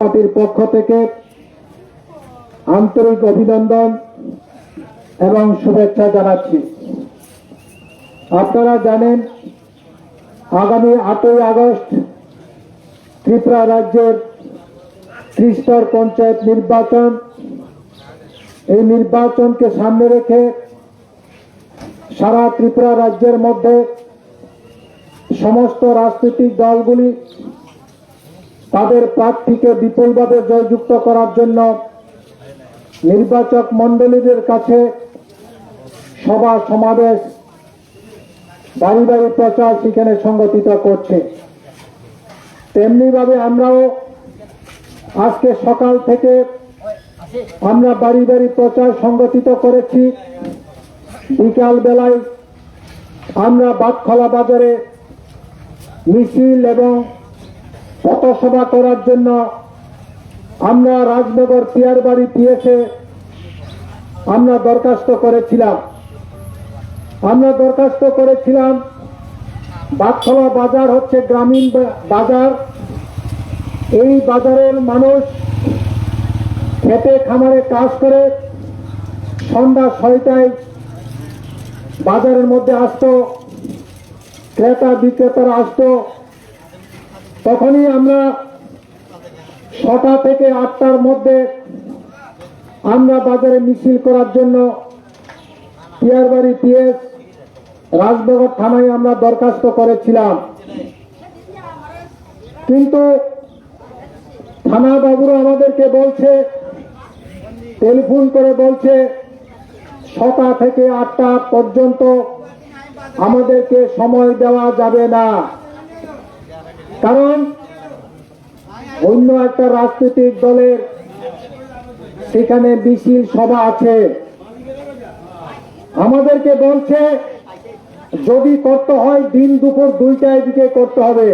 পার্টির পক্ষ থেকে আন্তরিক অভিনন্দন এবং শুভেচ্ছা জানাচ্ছি। আপনারা জানেন, আগামী আটই আগস্ট ত্রিপুরা রাজ্যের ত্রিস্তর পঞ্চায়েত নির্বাচন। এই নির্বাচনকে সামনে রেখে সারা ত্রিপুরা রাজ্যের মধ্যে সমস্ত রাজনৈতিক দলগুলি তাদের প্রার্থীকে বিপুলভাবে জয়যুক্ত করার জন্য নির্বাচক মণ্ডলীদের কাছে সভা সমাবেশ, বাড়ি বাড়ি প্রচার সেখানে সংগঠিত করছে। তেমনিভাবে আমরাও আজকে সকাল থেকে আমরা বাড়ি বাড়ি প্রচার সংগঠিত করেছি। বিকাল বেলায় আমরা বাদখলা বাজারে মিছিল এবং পথসভা করার জন্য আমরা রাজনগর পিয়ারবাড়ি পিএসে আমরা দরখাস্ত করেছিলাম। আমরা দরখাস্ত করেছিলাম বাদখলা বাজার হচ্ছে গ্রামীণ বাজার। এই বাজারের মানুষ খেতে খামারে কাজ করে, সন্ধ্যা ছয়টায় বাজারের মধ্যে আসতো, ক্রেতা বিক্রেতারা আসতো তখনই আমরা ছটা থেকে আটটার মধ্যে আমরা বাজারে মিছিল করার জন্য পিয়ারবাড়ি পিএস রাজনগর থানায় আমরা দরখাস্ত করেছিলাম। কিন্তু থানা বাবুরা আমাদেরকে বলছে, টেলিফোন করে বলছে, ছটা থেকে আটটা পর্যন্ত আমাদেরকে সময় দেওয়া যাবে না। কারণ অন্য একটা রাজনৈতিক দলের সেখানে মিছিল সভা আছে। আমাদেরকে বলছে, যদি করতে হয়, দিন দুপুর দুইটায় দিকে করতে হবে।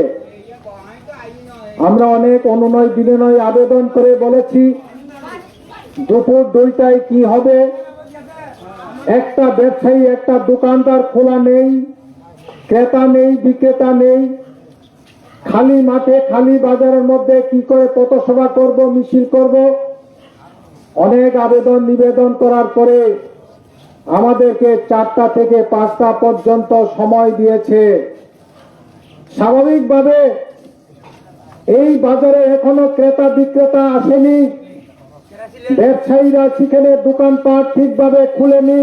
আমরা অনেক অনুনয় বিনয় আবেদন করে বলেছি, দুপুর দুইটায় কি হবে? একটা ব্যবসায়ী, একটা দোকানদার খোলা নেই, ক্রেতা নেই, বিক্রেতা নেই। খালি মাঠে, খালি বাজারের মধ্যে কি করে পথসভা করব, মিছিল করব? অনেক আবেদন, নিবেদন করার পরে আমাদেরকে চারটা থেকে পাঁচটা পর্যন্ত সময় দিয়েছে। স্বাভাবিকভাবে এই বাজারে এখনও ক্রেতা বিক্রেতা আসেনি। ব্যবসায়ীরা সেখানে দোকানপাট ঠিকভাবে খুলেনি।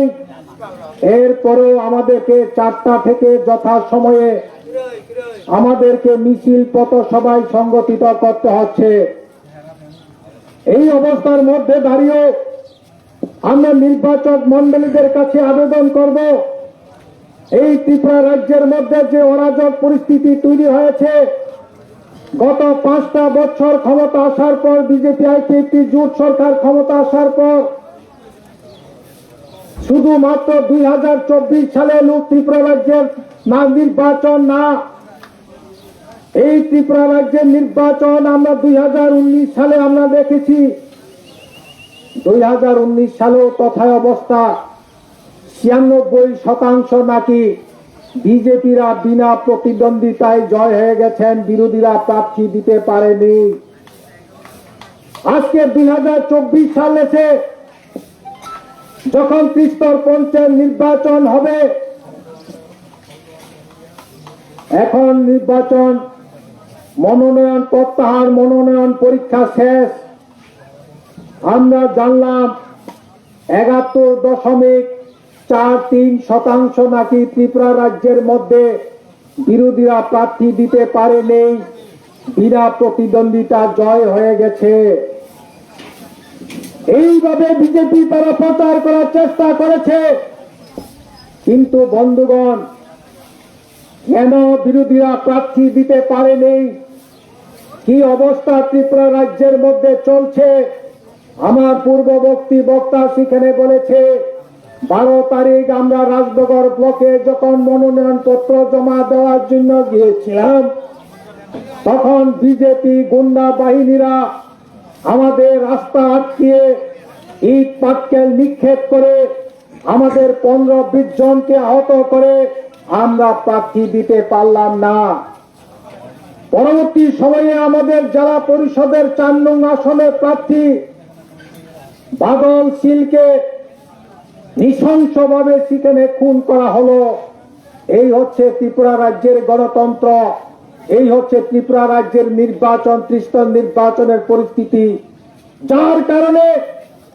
এরপরেও আমাদেরকে চারটা থেকে যথা সময়ে আমাদেরকে মিছিল পথসভায় সংগঠিত করতে হচ্ছে। এই অবস্থার মধ্যে দাঁড়িয়ে আমরা নির্বাচক মন্ডলীদের কাছে আবেদন করব। এই ত্রিপুরা রাজ্যের মধ্যে যে অরাজক পরিস্থিতি তৈরি হয়েছে, গত পাঁচটা বছর ক্ষমতা আসার পর বিজেপি আইটি একটি জোট সরকার ক্ষমতা আসার পর শুধুমাত্র দুই হাজার চব্বিশ সালে লোক ত্রিপুরা রাজ্যের না নির্বাচন না এই ত্রিপুরা রাজ্যের নির্বাচন আমরা দুই হাজার উনিশ সালে আমরা দেখেছি। দুই হাজার উনিশ সালেও তথায় অবস্থা ছিয়ানব্বই শতাংশ নাকি বিজেপিরা বিনা প্রতিদ্বন্দ্বিতায় জয় হয়ে গেছেন, বিরোধীরা প্রার্থী দিতে পারেনি। আজকে দুই হাজার চব্বিশ সাল এসে যখন ত্রিস্তর পঞ্চায়েত নির্বাচন হবে, এখন নির্বাচন মনোনয়ন প্রত্যাহার, মনোনয়ন পরীক্ষা শেষ। আমরা জানলাম একাত্তর দশমিক চার তিন শতাংশ নাকি ত্রিপুরা রাজ্যের মধ্যে বিরোধীরা প্রার্থী দিতে পারেনি, বিনা প্রতিদ্বন্দ্বিতা জয় হয়ে গেছে। এইভাবে বিজেপি তারা প্রচার করার চেষ্টা করেছে, কিন্তু বন্ধুগণ কেন বিরোধীরা প্রার্থী দিতে পারেনি? কি অবস্থা ত্রিপুরা রাজ্যের মধ্যে চলছে? আমার পূর্ববর্তী বক্তা সেখানে বলেছে, বারো তারিখ আমরা রাজনগর ব্লকে যখন মনোনয়ন পত্র জমা দেওয়ার জন্য গিয়েছিলাম, তখন বিজেপি গুন্ডা বাহিনীরা আমাদের রাস্তা আটকিয়ে ইট পাটকেল নিক্ষেপ করে আমাদের পনেরো বিশ জনকে আহত করে আমরা প্রার্থী দিতে পারলাম না। পরবর্তী সময়ে আমাদের জেলা পরিষদের চার নং আসনের প্রার্থী বাদল সিলকে নৃশংসভাবে সেখানে খুন করা হলো। এই হচ্ছে ত্রিপুরা রাজ্যের গণতন্ত্র। এই হচ্ছে ত্রিপুরা রাজ্যের নির্বাচন, ত্রিস্তর নির্বাচনের পরিস্থিতি। যার কারণে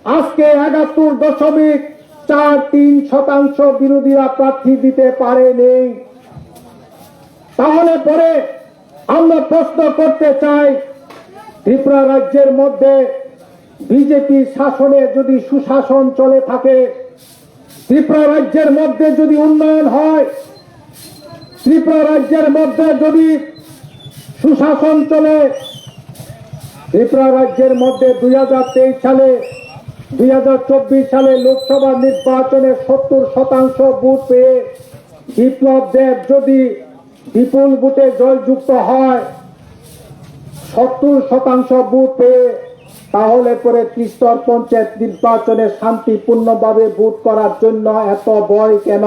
আজকে একাত্তর দশমিক চার তিন শতাংশ বিরোধীরা প্রার্থী দিতে পারেনি তাহলে পরে আমরা প্রশ্ন করতে চাই, ত্রিপুরা রাজ্যের মধ্যে বিজেপি শাসনে যদি সুশাসন চলে থাকে, ত্রিপুরা রাজ্যের মধ্যে যদি উন্নয়ন হয়, ত্রিপুরা রাজ্যের মধ্যে যদি সুশাসন চলে, ত্রিপুরা রাজ্যের মধ্যে দুই হাজার তেইশ সালে দুই হাজার চব্বিশ সালে লোকসভা নির্বাচনে সত্তর শতাংশ ভোট পেয়ে বিপ্লব দেব যদি বিপুল ভোটে জয়যুক্ত হয়, সত্তর শতাংশ ভোট পেয়ে তাহলে পরে ত্রিস্তর পঞ্চায়েত নির্বাচনে শান্তিপূর্ণভাবে ভোট করার জন্য এত ভয় কেন?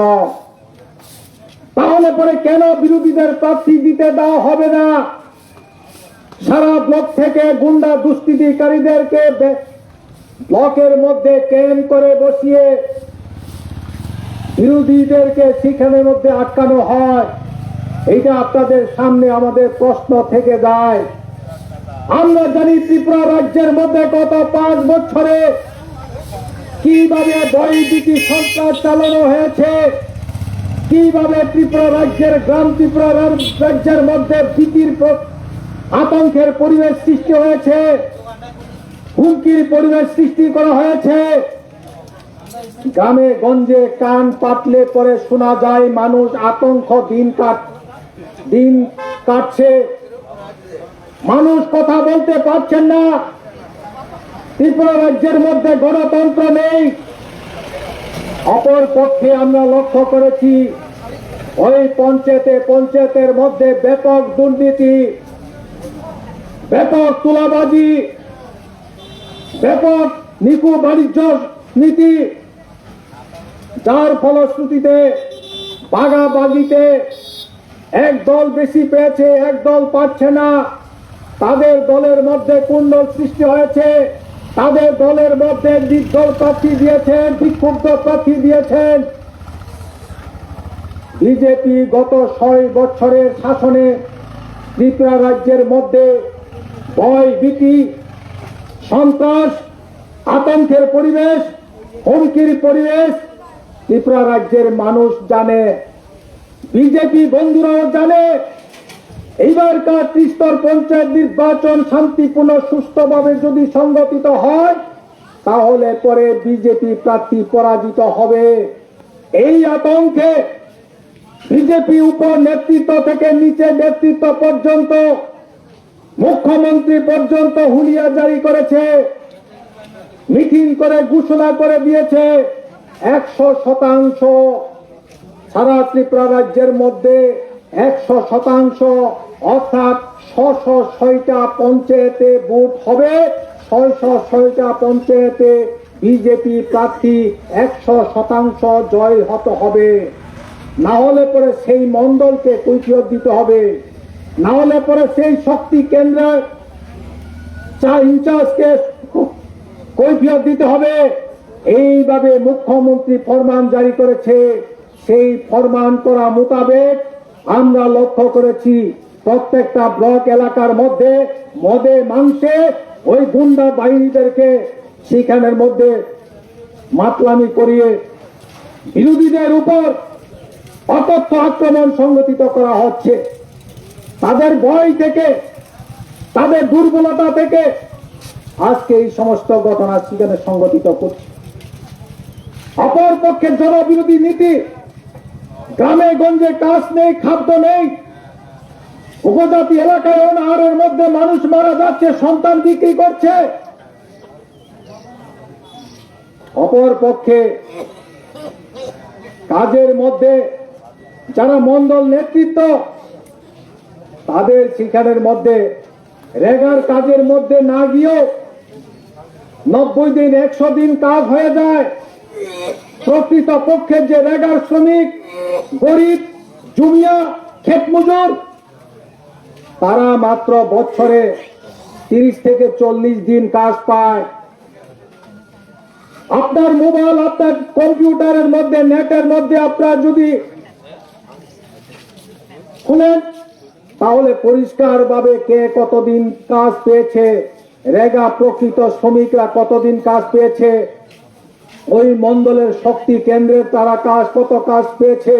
তাহলে পরে কেন বিরোধীদের প্রার্থী দিতে দেওয়া হবে না? সারা ব্লক থেকে গুন্ডা দুষ্কৃতিকারীদেরকে ব্লকের মধ্যে ক্যাম্প করে বসিয়ে বিরোধীদেরকে সেখানের মধ্যে আটকানো হয় এইটা আপনাদের সামনে আমাদের প্রশ্ন থেকে যায়। আমরা জানি ত্রিপুরা রাজ্যের মধ্যে গত পাঁচ বছরে কীভাবে বৈদিকী সরকার চালানো হয়েছে, কীভাবে ত্রিপুরা রাজ্যের গ্রাম ত্রিপুরা রাজ্যের মধ্যে ভীতির আতঙ্কের পরিবেশ সৃষ্টি হয়েছে হুমকির পরিবেশ সৃষ্টি করা হয়েছে। গ্রামে গঞ্জে কান পাতলে পরে শোনা যায়, মানুষ আতঙ্ক, দিন কাট দিন কাটছে। মানুষ কথা বলতে পারছেন না। ত্রিপুরা রাজ্যের মধ্যে গণতন্ত্র নেই। অপর পক্ষে আমরা লক্ষ্য করেছি, ওই পঞ্চায়েতে পঞ্চায়েতের মধ্যে ব্যাপক দুর্নীতি, ব্যাপক তুলাবাজি ব্যাপক নিকু বাণিজ্য নীতি, যার ফলশ্রুতিতে বাগাবাগিতে এক দল বেশি পেয়েছে, এক দল পাচ্ছে না। তাদের দলের মধ্যে কুণ্ডল সৃষ্টি হয়েছে। তাদের দলের মধ্যে নির্দল প্রার্থী দিয়েছেন, বিক্ষুব্ধ প্রার্থী দিয়েছেন। বিজেপি গত ছয় বছরের শাসনে ত্রিপুরা রাজ্যের মধ্যে ভয় ভীতি সন্ত্রাস, আতঙ্কের পরিবেশ, হুমকির পরিবেশ, ত্রিপুরা রাজ্যের মানুষ জানে, বিজেপি বন্ধুরাও জানে। এইবারকার ত্রিস্তর পঞ্চায়েত নির্বাচন শান্তিপূর্ণ, সুস্থভাবে যদি সংগঠিত হয়, তাহলে পরে বিজেপি প্রার্থী পরাজিত হবে। এই আতঙ্কে বিজেপি উপর নেতৃত্ব থেকে নিচে নেতৃত্ব পর্যন্ত মুখ্যমন্ত্রী পর্যন্ত হুলিয়া জারি করেছে মিটিং করে ঘোষণা করে দিয়েছে, একশো শতাংশ সারা ত্রিপুরা রাজ্যের মধ্যে একশো শতাংশ, অর্থাৎ ছশো ছয়টা পঞ্চায়েতে ভোট হবে, ছয়শো ছয়টা পঞ্চায়েতে বিজেপি প্রার্থী একশো শতাংশ জয় হতে হবে। না হলে পরে সেই মণ্ডলকে কৈফিয়ত দিতে হবে। না হলে পরে সেই শক্তি কেন্দ্রের চা ইনচার্জকে কৈফিয়ত দিতে হবে। এইভাবে মুখ্যমন্ত্রী ফরমান জারি করেছে। সেই ফরমান করা মোতাবেক আমরা লক্ষ্য করেছি, প্রত্যেকটা ব্লক এলাকার মধ্যে মদে মাংসে ওই গুন্ডা বাহিনীদেরকে সেখানের মধ্যে মাতলামি করিয়ে বিরোধীদের উপর অতথ্য আক্রমণ সংগঠিত করা হচ্ছে। তাদের ভয় থেকে, তাদের দুর্বলতা থেকে আজকে এই সমস্ত ঘটনা সেখানে সংগঠিত করছে। অপর পক্ষের জনবিরোধী নীতি, গ্রামে, গঞ্জে কাজ নেই, খাদ্য নেই। উপজাতি এলাকায় অনাহারের মধ্যে মানুষ মারা যাচ্ছে, সন্তান বিক্রি করছে। অপর পক্ষে কাজের মধ্যে যারা মন্ডল নেতৃত্ব তাদের সেখানের মধ্যে, রেগার কাজের মধ্যে না গিয়েও নব্বই দিন, একশো দিন কাজ হয়ে যায়। প্রকৃত পক্ষের যে রেগার শ্রমিক, গরিব, জুমিয়া ক্ষেত মজুর তারা মাত্র বছরে তিরিশ থেকে চল্লিশ দিন কাজ পায়। আপনার মোবাইল, আপনার কম্পিউটারের মধ্যে, নেটের মধ্যে আপনার যদি শুনেন তাহলে পরিষ্কার ভাবে কে কতদিন কাজ পেয়েছে? রেগা প্রকৃত শ্রমিকরা কতদিন কাজ পেয়েছে? ওই মন্ডলের শক্তি কেন্দ্রের তারা কাজ কত কাজ পেয়েছে?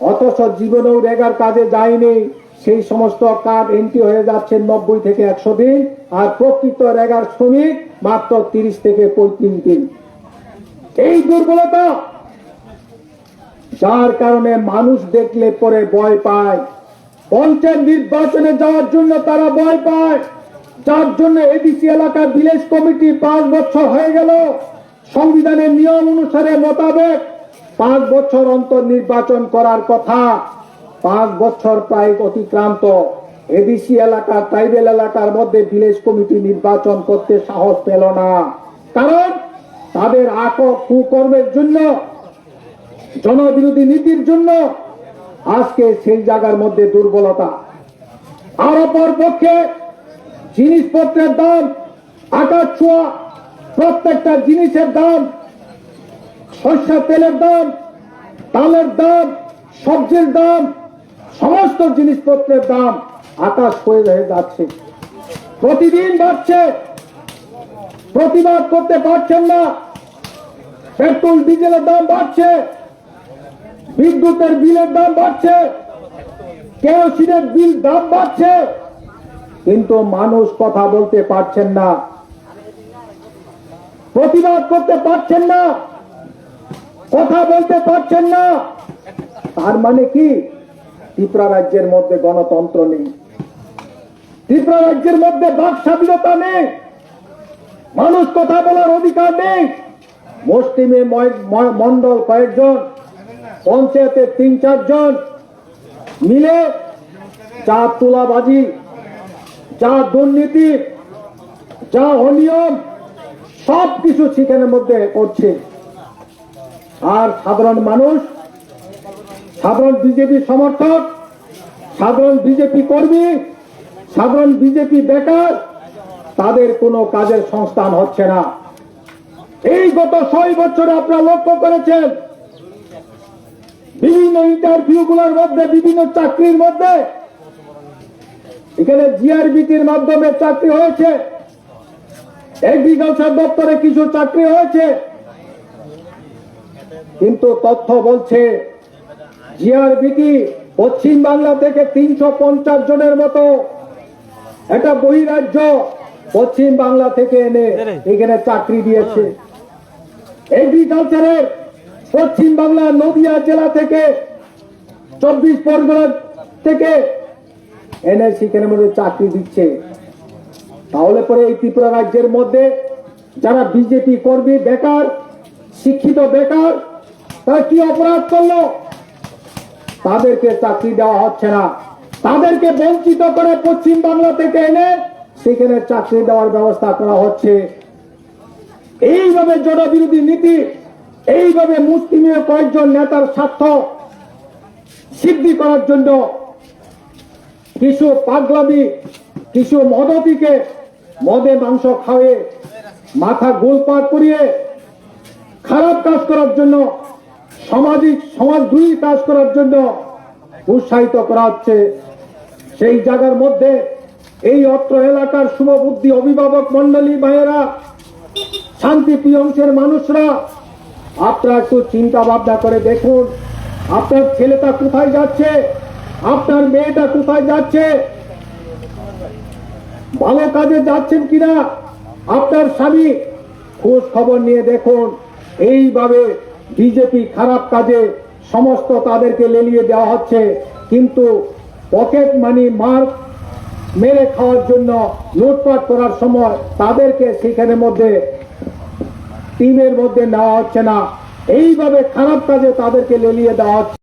অথচ জীবনেও রেগার কাজে যায়নি। সেই সমস্ত কাজ এন্ট্রি হয়ে যাচ্ছে নব্বই থেকে একশো দিন, আর প্রকৃত রেগার শ্রমিক মাত্র তিরিশ থেকে পঁয়ত্রিশ দিন। এই দুর্বলতা! যার কারণে মানুষ দেখলে পরে ভয় পায়। পঞ্চায়েত নির্বাচনে যাওয়ার জন্য তারা ভয় পায়। যার জন্য এডিসি এলাকার ভিলেজ কমিটি পাঁচ বছর হয়ে গেল। সংবিধানের নিয়ম অনুসারে মোতাবেক পাঁচ বছর অন্তর নির্বাচন করার কথা। পাঁচ বছর প্রায় অতিক্রান্ত। এডিসি এলাকা, ট্রাইবেল এলাকার মধ্যে ভিলেজ কমিটি নির্বাচন করতে সাহস পেল না। কারণ তাদের আটক কুকর্মের জন্য, জনবিরোধী নীতির জন্য আজকে সেই জায়গার মধ্যে দুর্বলতা। আর অপর পক্ষে জিনিসপত্রের দাম আকাশ ছোঁয়া, প্রত্যেকটা জিনিসের দাম সর্ষা তেলের দাম, তালের দাম, সবজির দাম, সমস্ত জিনিসপত্রের দাম আকাশ হয়ে হয়ে যাচ্ছে। প্রতিদিন বাড়ছে। প্রতিবাদ করতে পারছেন না। পেট্রোল, ডিজেলের দাম বাড়ছে। বিদ্যুতের বিলের দাম বাড়ছে, কেরোসিনের বিল দাম বাড়ছে, কিন্তু মানুষ কথা বলতে পারছেন না, প্রতিবাদ করতে পারছেন না, কথা বলতে পারছেন না। তার মানে কি? ত্রিপুরা রাজ্যের মধ্যে গণতন্ত্র নেই। ত্রিপুরা রাজ্যের মধ্যে বাক স্বাধীনতা নেই। মানুষ কথা বলার অধিকার নেই। মুসলিমে মন্ডল কয়েকজন পঞ্চায়েতের তিন চারজন মিলে যা তোলাবাজি, যা দুর্নীতি, যা অনিয়ম সব কিছু সেখানের মধ্যে করছে। আর সাধারণ মানুষ, সাধারণ বিজেপি সমর্থক, সাধারণ বিজেপি কর্মী, সাধারণ বিজেপি বেকার, তাদের কোনো কাজের সংস্থান হচ্ছে না। এই গত ছয় বছরে আপনারা লক্ষ্য করেছেন বিভিন্ন ইন্টারভিউ গুলোর মধ্যে বিভিন্ন চাকরির মধ্যে। এখানে জিআরবিটির মাধ্যমে চাকরি হয়েছে। এগ্রিকালচার দপ্তরে কিছু চাকরি হয়েছে। কিন্তু তথ্য বলছে জিআরবিটি পশ্চিম বাংলা থেকে তিনশো পঞ্চাশ জনের মতো একটা বহিরাজ্য পশ্চিম বাংলা থেকে এনে এখানে চাকরি দিয়েছে। এগ্রিকালচারের পশ্চিম বাংলা নদিয়া জেলা থেকে চব্বিশ পরগনা থেকে এনে সেখানের মধ্যে চাকরি দিচ্ছে। তাহলে পরে এই ত্রিপুরা রাজ্যের মধ্যে যারা বিজেপি কর্মী, বেকার, শিক্ষিত, বেকার, তারা কি অপরাধ করল? তাদেরকে চাকরি দেওয়া হচ্ছে না। তাদেরকে বঞ্চিত করে পশ্চিম বাংলা থেকে এনে সেখানে চাকরি দেওয়ার ব্যবস্থা করা হচ্ছে। এইভাবে জনবিরোধী নীতি এইভাবে মুসলিমের কয়েকজন নেতার স্বার্থ সিদ্ধি করার জন্য কিছু পাগলামি, কিছু মদতিকে মদে মাংস খাওয়ে মাথা গোলপাট করিয়ে খারাপ কাজ করার জন্য, সামাজিক সমাজদ্রোহী কাজ করার জন্য উৎসাহিত করা হচ্ছে। সেই জায়গার মধ্যে এই অত্র এলাকার শুভবুদ্ধি অভিভাবক মন্ডলী ভাইয়েরা, শান্তিপ্রিয় অংশের মানুষরা আপনারা একটু চিন্তা ভাবনা করে দেখুন, আপনার ছেলেটা কোথায় যাচ্ছে? আপনার মেয়েটা কোথায় যাচ্ছে? ভালো কাজে যাচ্ছেন কিনা? আপনার স্বামী? খোঁজ খবর নিয়ে দেখুন। এইভাবে বিজেপি খারাপ কাজে সমস্ত তাদেরকে লেলিয়ে দেওয়া হচ্ছে। কিন্তু পকেট মানি মার্ক মেরে খাওয়ার জন্য লুটপাট করার সময় তাদেরকে সেখানের মধ্যে টিমের মধ্যে নেওয়া হচ্ছে না। এইভাবে খারাপ কাজে তাদেরকে লেলিয়ে দেওয়া হচ্ছে।